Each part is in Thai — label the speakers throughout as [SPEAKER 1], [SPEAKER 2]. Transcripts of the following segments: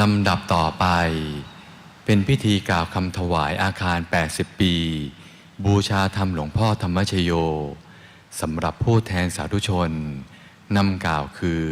[SPEAKER 1] ลำดับต่อไป เป็นพิธีกล่าวคำถวายอาคาร 80 ปี บูชาธรรมหลวงพ่อธรรมชโยสำหรับผู้แทนสาธุชนนำกล่าวคือ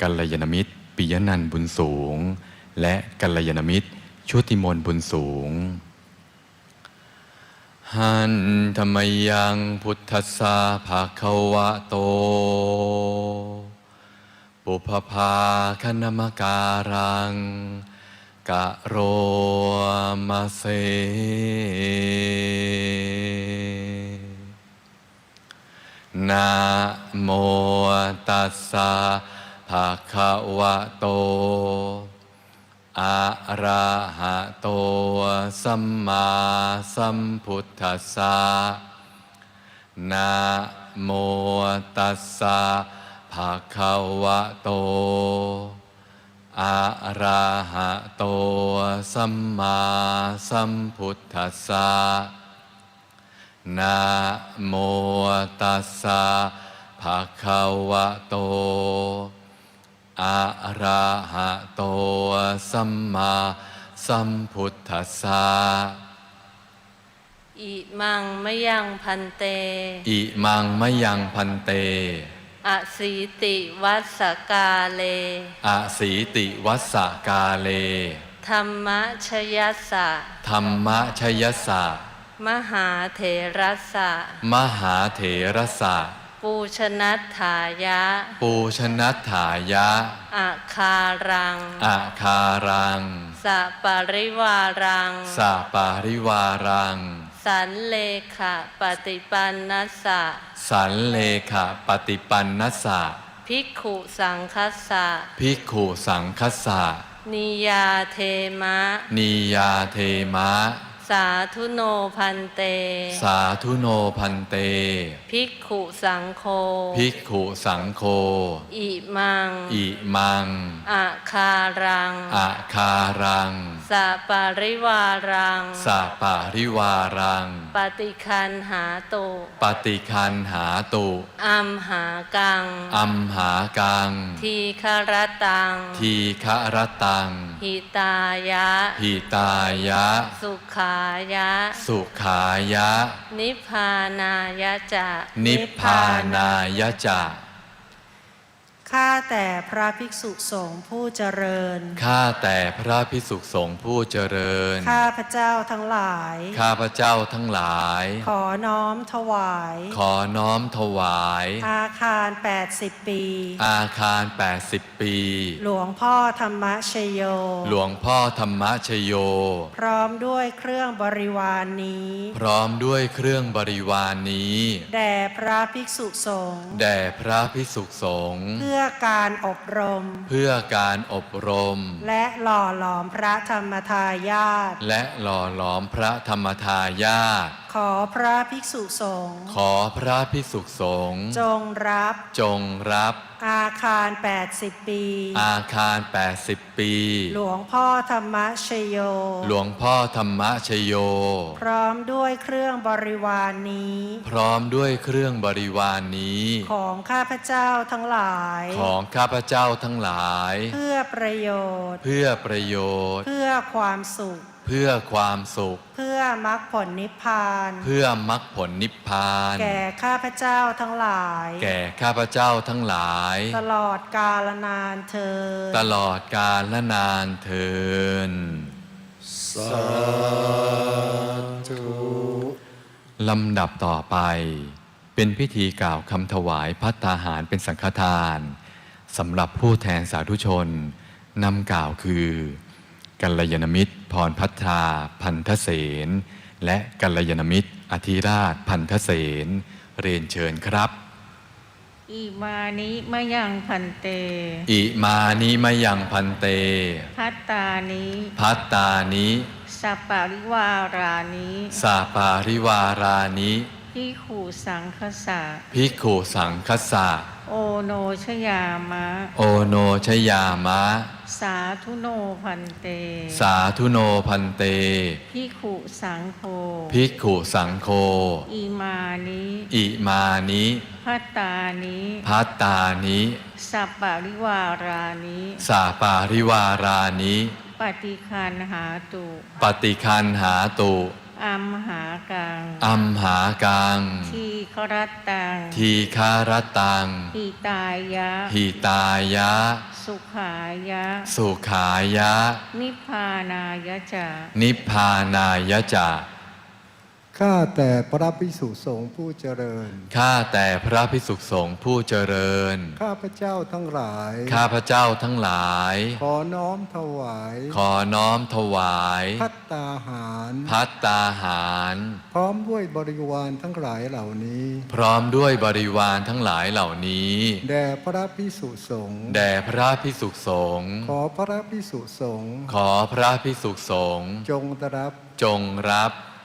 [SPEAKER 1] กัลยาณมิตร ปิยนันทบุญสูง และกัลยาณมิตร ชุติมนบุญสูง หันธรรมยังพุทธสสะภาควะโต ปุพพาคณมการัง กะโรมาเซนะโมตัสสะภะคะวะโต อะระหะโต สัมมาสัมพุทธัสสะนะโมตัสสะ ภะคะวะโต อะระหะโต สัมมาสัมพุทธัสสะ นะโมตัสสะภะคะวะโต อะระหะโต สัมมาสัมพุทธัสสะ
[SPEAKER 2] อิมังมะยังพันเต
[SPEAKER 1] อิมังมะยังพันเต
[SPEAKER 2] อสีติวัสสกาเล
[SPEAKER 1] อสีติวัสสกาเล
[SPEAKER 2] ธรรมชยัสสะ
[SPEAKER 1] ธรรมชยสะ
[SPEAKER 2] มหาเถรัสสะ
[SPEAKER 1] มหาเถรสะ
[SPEAKER 2] ปูชนัตถายะ
[SPEAKER 1] ปูชนัตถายะ
[SPEAKER 2] อาคารัง
[SPEAKER 1] อาคารัง
[SPEAKER 2] สัปริวารัง
[SPEAKER 1] สาปาริวารัง
[SPEAKER 2] สันเลขะปฏิปันนัสสะ
[SPEAKER 1] สันเลขะปฏิปันนสสะ
[SPEAKER 2] ภิกขุสังคัสสะ
[SPEAKER 1] ภิกขุสังคสะ
[SPEAKER 2] นิยาเทมะ
[SPEAKER 1] นียาเทมะ
[SPEAKER 2] สาธุโนพันเต
[SPEAKER 1] สาธุโนพันเต
[SPEAKER 2] ภิกขุสังโฆ
[SPEAKER 1] ภิกขุสังโฆ
[SPEAKER 2] อิมัง
[SPEAKER 1] อิมัง
[SPEAKER 2] อาคารัง
[SPEAKER 1] อาคารัง
[SPEAKER 2] สัปาริวารัง
[SPEAKER 1] สาปาริวารัง
[SPEAKER 2] ปฏิคันหาตุ
[SPEAKER 1] ปฏิคันหาตุ
[SPEAKER 2] อัมหากัง
[SPEAKER 1] อัมหากัง
[SPEAKER 2] ทีคารตัง
[SPEAKER 1] ทีฆะรตัง
[SPEAKER 2] หิตายะ
[SPEAKER 1] หิตายะ
[SPEAKER 2] สุขายะ
[SPEAKER 1] สุขายะ
[SPEAKER 2] นิพพานายะจะ
[SPEAKER 1] นิพพานายะจะ
[SPEAKER 3] ข้าแต่พระภิกษุสงฆ์ผู้เจริญ
[SPEAKER 1] ข้าแต่พระพิสุสงฆ์ผู้เจริญ
[SPEAKER 3] ข้าพระเจ้าทั้งหลาย
[SPEAKER 1] ข้าพระเจ้าทั้งหลาย
[SPEAKER 3] ขอน้อมถวาย
[SPEAKER 1] ขอน้อมถวาย
[SPEAKER 3] อาคาร 80 ปี
[SPEAKER 1] อาคาร 80 ปี
[SPEAKER 3] หลวงพ่อธรรมชโย
[SPEAKER 1] หลวงพ่อธรรมชโย
[SPEAKER 3] พร้อมด้วยเครื่องบริวารนนี้
[SPEAKER 1] พร้อมด้วยเครื่องบริวารนนี้
[SPEAKER 3] แด่พระภิกษุสงฆ์
[SPEAKER 1] แด่พระพิสุสงฆ์
[SPEAKER 3] เพื่อการอบรม
[SPEAKER 1] เพื่อการอบรม
[SPEAKER 3] และหล่อหลอมพระธรรมทายาท
[SPEAKER 1] และหล่อหลอมพระธรรมทายาท
[SPEAKER 3] ขอพระภิกษุสงฆ์
[SPEAKER 1] ขอพระพิสุสงฆ์
[SPEAKER 3] จงรับ
[SPEAKER 1] จงรับ
[SPEAKER 3] อาคาร 80 ปี
[SPEAKER 1] อาคาร 80 ปี
[SPEAKER 3] หลวงพ่อธรรมชโย
[SPEAKER 1] หลวงพ่อธรรมชโย
[SPEAKER 3] พร้อมด้วยเครื่องบริวารนนี้
[SPEAKER 1] พร้อมด้วยเครื่องบริวารนนี้
[SPEAKER 3] ของข้าพเจ้าทั้งหลาย
[SPEAKER 1] ของข้าพเจ้าทั้งหลาย
[SPEAKER 3] เพื่อประโยชน์
[SPEAKER 1] เพื่อประโยชน์
[SPEAKER 3] เพื่อความสุข
[SPEAKER 1] เพื่อความสุข
[SPEAKER 3] เพื่อมรรคผลนิพพาน
[SPEAKER 1] เพื่อมรรคผลนิพพาน
[SPEAKER 3] แก่ข้าพเจ้าทั้งหลาย
[SPEAKER 1] แก่ข้าพเจ้าทั้งหลาย
[SPEAKER 3] ตลอดกาลนานเธอญ
[SPEAKER 1] ตลอดกาลและนานเทินลำดับต่อไป เป็นพิธีกล่าวคำถวายพัตตาหารเป็นสังฆทานสำหรับผู้แทนสาธุชนนำกล่าวคือ กัลยาณมิตร พรพัฒราพันธเสนและกัลยาณมิตร อธิราชพันธเสนเรียนเชิญครับ
[SPEAKER 4] อิมานิมะยังพันเต
[SPEAKER 1] อิมานิมะยังพันเต
[SPEAKER 4] พัตตานิ
[SPEAKER 1] พัตตานิ
[SPEAKER 4] สัปปาริวารานิ
[SPEAKER 1] สาปาริวารานิ
[SPEAKER 4] พิขูสังคสะ
[SPEAKER 1] ภิกขุสังคสะ
[SPEAKER 4] โอโนชยามะ
[SPEAKER 1] โอโนชยามะ
[SPEAKER 4] สาธุโนพันเต
[SPEAKER 1] สาธุโนพันเต
[SPEAKER 4] พิขุสังโฆ
[SPEAKER 1] ภิกขุสังโฆ
[SPEAKER 4] อิมานิ
[SPEAKER 1] อิมานิ
[SPEAKER 4] พัตตานิ
[SPEAKER 1] พัตตานิ
[SPEAKER 4] สัปปะริวารานิ
[SPEAKER 1] สาปาริวารานิ
[SPEAKER 4] ปฏิคันหาตุ
[SPEAKER 1] ปฏิคันหาตุ
[SPEAKER 4] อัมหากัง
[SPEAKER 1] อัมหากัง
[SPEAKER 4] ทีครัตตัง
[SPEAKER 1] ทีคารตัง
[SPEAKER 4] หิตายะ
[SPEAKER 1] หิตายะ
[SPEAKER 4] สุขายะ
[SPEAKER 1] สุขายะ
[SPEAKER 4] นิพพานายะจะ
[SPEAKER 1] นิพพานายะจะ
[SPEAKER 5] ข้าแต่พระภิกษุสงฆ์ผู้เจริญ
[SPEAKER 1] ข้าแต่พระพิสุสงฆ์ผู้เจริญ
[SPEAKER 5] ข้าพระเจ้าทั้งหลาย
[SPEAKER 1] ข้าพระเจ้าทั้งหลาย
[SPEAKER 5] ขอน้อมถวาย
[SPEAKER 1] ขอน้อมถวาย
[SPEAKER 5] พัตตาหาร
[SPEAKER 1] พัตตาหาร
[SPEAKER 5] พร้อมด้วยบริวารทั้งหลายเหล่านี้
[SPEAKER 1] พร้อมด้วยบริวารทั้งหลายเหล่านี้
[SPEAKER 5] แด่พระภิกษุสงฆ์
[SPEAKER 1] แด่พระพิสุสงฆ์
[SPEAKER 5] ขอพระภิกษุสงฆ์
[SPEAKER 1] ขอพระพิสุสงฆ์
[SPEAKER 5] จงได้รับ
[SPEAKER 1] จงรับ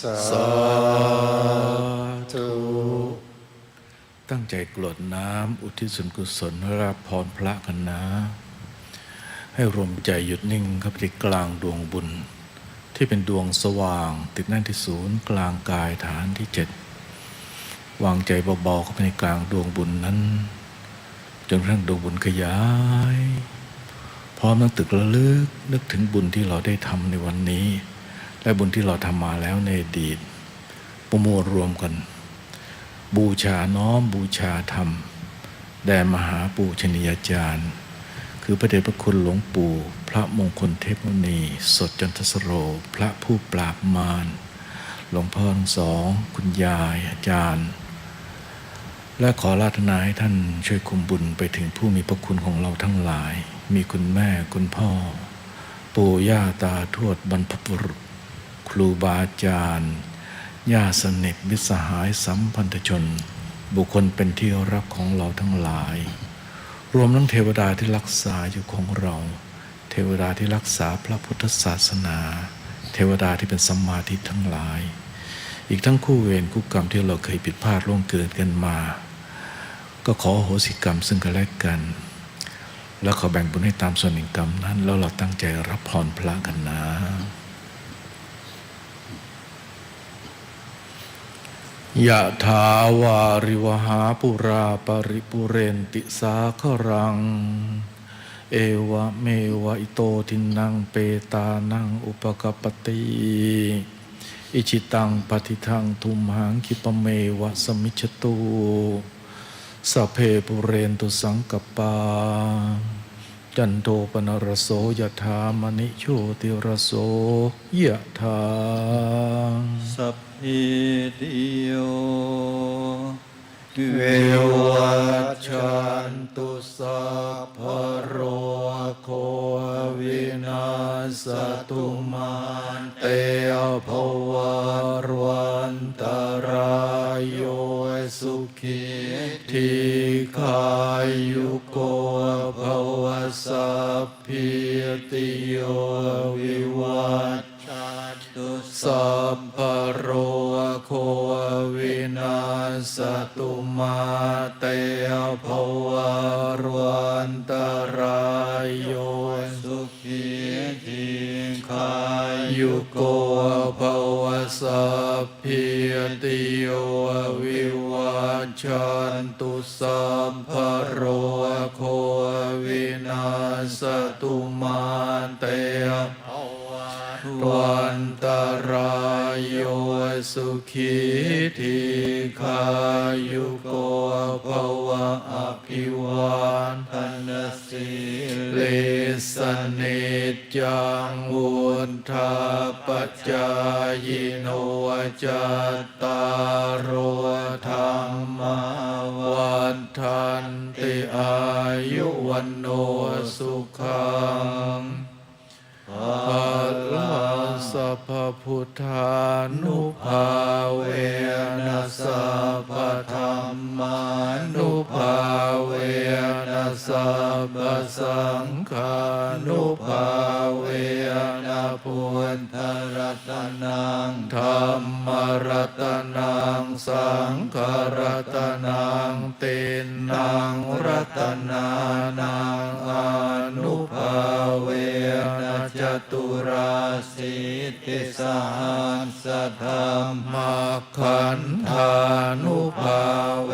[SPEAKER 5] สาธุ
[SPEAKER 6] ตั้งใจกรวดน้ำอุทิศส่วนกุศลรับพรพระกันนะ ให้รวมใจหยุดนิ่งเข้าไปที่กลางดวงบุญ ที่เป็นดวงสว่างติดแน่นที่ศูนย์กลางกายฐานที่เจ็ดวางใจเบาๆเข้าไปในกลางดวงบุญนั้น จนกระทั่งดวงบุญขยาย พร้อมทั้งตึกระลึกนึกถึงบุญที่เราได้ทำในวันนี้ และบุญที่เราทำมาแล้วในอดีตประมวลรวมกัน บูชาน้อมบูชาธรรม แด่มหาปูชนียาจารย์ คือพระเดชพระคุณหลวงปู่ พระมงคลเทพมุนี สดจันทสโร พระผู้ปราบมารหลวงพ่อทั้งสอง คุณยายอาจารย์ และขอราธนาให้ท่านช่วยคุมบุญไปถึงผู้มีพระคุณของเราทั้งหลาย มีคุณแม่คุณพ่อ ปู่ย่าตาทวดบรรพบุรุษ ครูบาอาจารย์ญาติสนิทมิตรสหายสัมพันธชน บุคคลเป็นที่รักของเราทั้งหลาย รวมทั้งเทวดาที่รักษาอยู่ของเรา เทวดาที่รักษาพระพุทธศาสนา เทวดาที่เป็นสัมมาทิฏฐิทั้งหลาย อีกทั้งคู่เวรคู่กรรมที่เราเคยผิดพลาดล่วงเกินกันมา ก็ขออโหสิกรรมซึ่งกันและกัน แล้วขอแบ่งบุญให้ตามส่วนแห่งกรรมนั้นแล้วเราตั้งใจรับพรพระกันนะ ยะถาวาริวหาปุราปริปุเรนติสาครัง เอวะเมวะอิโตทินังเปตานังอุปกปปติอิชิตังปฏิทังทุมหังคิปเมวะสมิจตุสเพปุเรนตุสังกปา จันโทปนรโสยถามณิโชติรโสยะถา
[SPEAKER 7] สัพพิติโย
[SPEAKER 6] เววัชันตุสัพพะโรโควินาสตุมาเตภวารวันตรายโยสุขีทีขายุโก ติโยวิวัช
[SPEAKER 7] ตุสั
[SPEAKER 6] พพโรโควินาสตุมาเตภวรวันตรายโย
[SPEAKER 7] สุขีทีขา
[SPEAKER 6] ยุโกภวสัพพิติโย ชันตุสัพพะโรโควินาสตุมาเตวันตรายโยสุขีทีขายุโกภวะอภิวันทนสีเลสเนจังวุนทาปจายโนจัตตารโร นทันติอายุวันโนสุขัง
[SPEAKER 7] ภา
[SPEAKER 6] พุทธานุภาเวนัสสะปะธรรมานุภาเวนัสสะปะสังฆานุภาเวน พุทธรัตนังธรรมรัตนังสังฆรัตนังตินนังรัตนานังอนุภาเวนะจตุราสิทธิสหัสธรรมขันธานุภาเว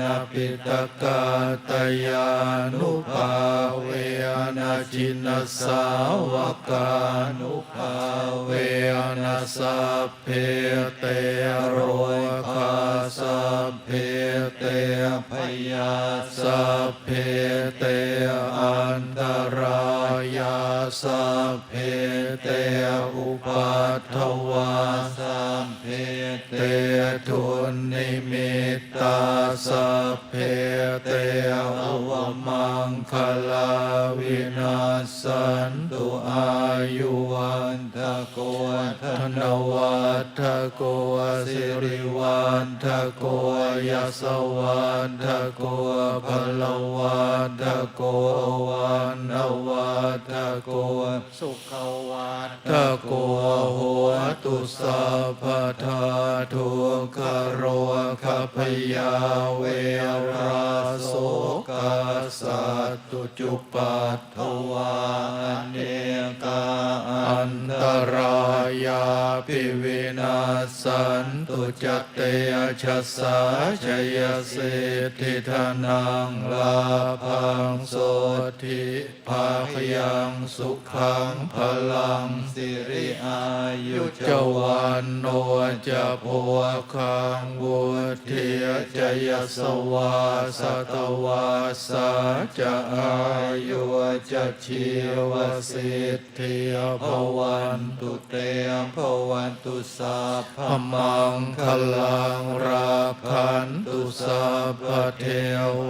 [SPEAKER 6] นะปิตกาตยานุภาเวนะจินสาวกานุภเวนะสัพเพเตโรคาสเพเตพยาสเพเตอันตรายาสเพเตอุปัฏฐวาสเพเตทุ นิมิตตาสัพเพเตอวมังคลาวินาสันตุอายุวันทโกธนวัฏโกสิริวันทโกยสวันทโกพลวันทโกวันนวัฏโกสุขว สัพพทาทุกขโรคพยาเวราโสกาสัตตุจุปัตถวาเนกาอันตรายาปิวินาสันตุจเตชะสาชยสิทธิธนังลาพังโสธิาคยังสุขังพลังสิริอายุจวันโนจะโพคังวุฒิจยสวาสตวาสาจะอายุจะชีวสิทธิภวันตุเตภวันตุสัพพมังคลังราคันตุสัพเท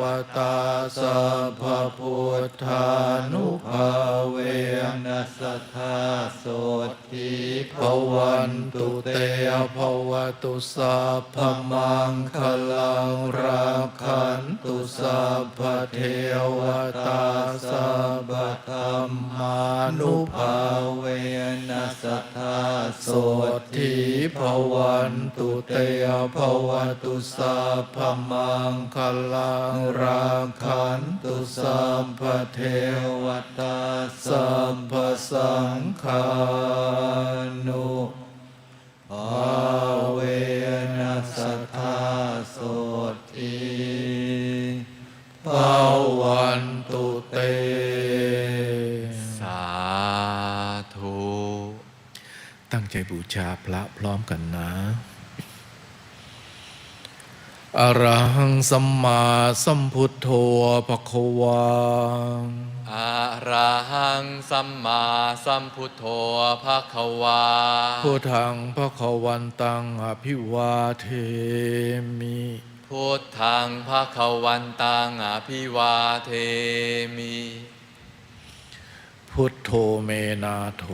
[SPEAKER 6] วตาสัพพุทธานนุภาเวนัสสทธาโสทิภวันตุเตภวตุสัพพมังคลังราคันตุสัพพเทวตาสัพพธรรมานุภาเวนัสสทธาโสทิภวันตุเตภวตุสัพพมังคลังราคันตุสัพพเทววตาสัพพสังฆานุภาเวนัสสทธาโสทิภวันตุเต
[SPEAKER 1] สาธุ
[SPEAKER 6] ตั้งใจบูชาพระพร้อมกันนะอรหังสัมมาสัมพุทโธภควา
[SPEAKER 1] ง สัมมาสัมพุทโธภะคะวา
[SPEAKER 6] พุทธังภควันตังอภิวาเทมิ
[SPEAKER 1] พุทธังภะคะวันตังอภิวาเทมิ
[SPEAKER 6] พุทโธเมนาโถ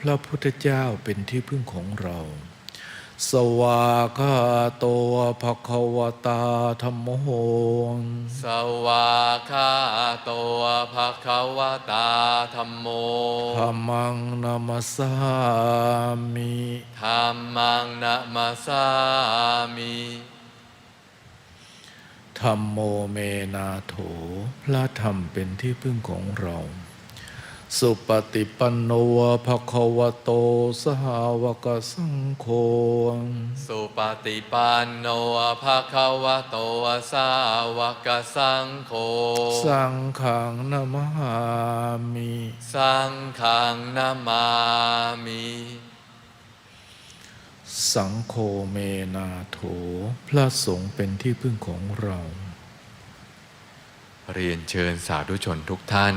[SPEAKER 6] พระพุทธเจ้าเป็นที่พึ่งของเรา สวากขาโตภควตาธรรมโห
[SPEAKER 1] สวากขาโตภะคะวะตาธัมโม
[SPEAKER 6] ธรรมังนามัสสามิ
[SPEAKER 1] ธัมมังนะมาสามิ
[SPEAKER 6] ธรรมโมเมนาโถพระธรรมเป็นที่พึ่งของเรา สุปฏิปันโนภควโตสหาวกสังโฆ
[SPEAKER 1] สุปฏิปันโนภะคะวะโตสาวกสังโฆ
[SPEAKER 6] สังขังนามามิ
[SPEAKER 1] สังฆังนามามิ
[SPEAKER 6] สังโฆเมนาโถ พระสงฆ์เป็นที่พึ่งของเรา
[SPEAKER 1] เรียนเชิญสาธุชนทุกท่าน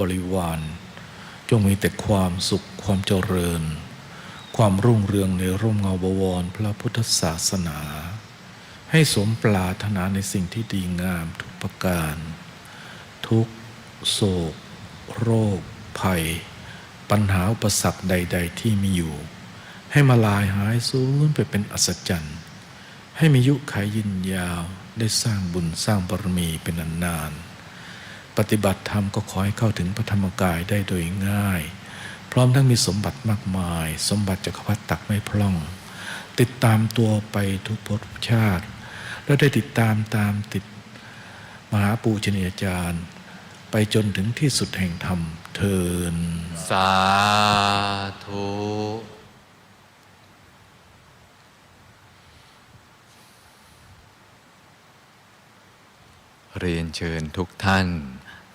[SPEAKER 6] บริวาร จงมีแต่ความสุขความเจริญ ความรุ่งเรืองในร่มเงาบวรพระพุทธศาสนา ให้สมปรารถนาในสิ่งที่ดีงามทุกประการ ทุกโศก โรค ภัย ปัญหาอุปสรรคใด ๆ ที่มีอยู่ ให้มาลายหายสูญไปเป็นอัศจรรย์ ให้มียุขายยินยาวได้สร้างบุญสร้างบารมีเป็นนานๆ ปฏิบัติธรรมก็ขอให้เข้าถึงพระธรรมกายได้โดยง่าย พร้อมทั้งมีสมบัติมากมาย สมบัติจักรพรรดิตักไม่พร่อง ติดตามตัวไปทุกภพทุกชาติ แล้วได้ติดตามตามติดมหาปูชนียาจารย์ ไปจนถึงที่สุดแห่งธรรมเทิน
[SPEAKER 1] สาธุเรียนเชิญทุกท่าน